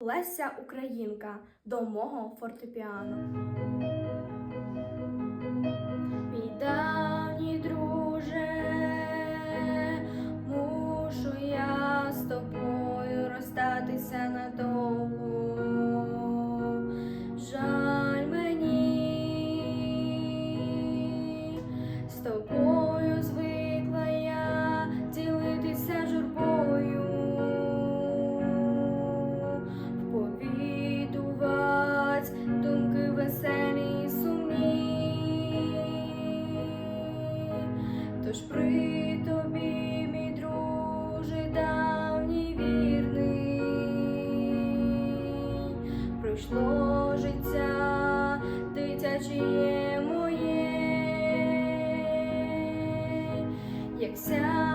Леся Українка до мого фортепіано. Мій давній друже, мушу я з тобою розстатися надовго. Жаль мені з тобою. Тож при тобі, мій друже, давній вірний, пройшло життя дитяче моє, як ся.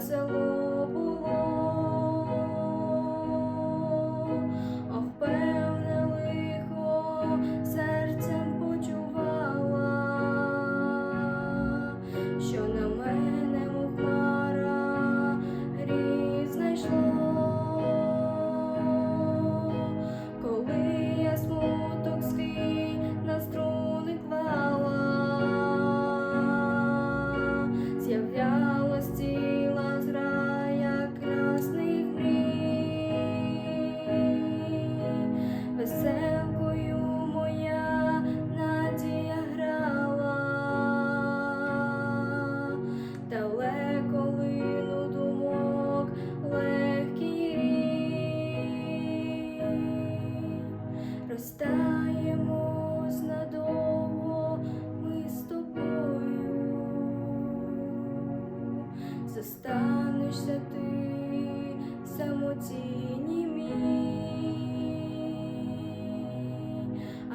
So. Стаємо знадовго ми з тобою, зостанешся ти самоцінні. мій,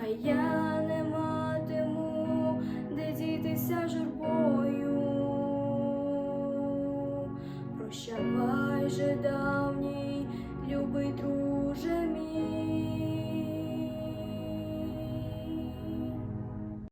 а я не матиму, де дітися журбою, прощавай же да.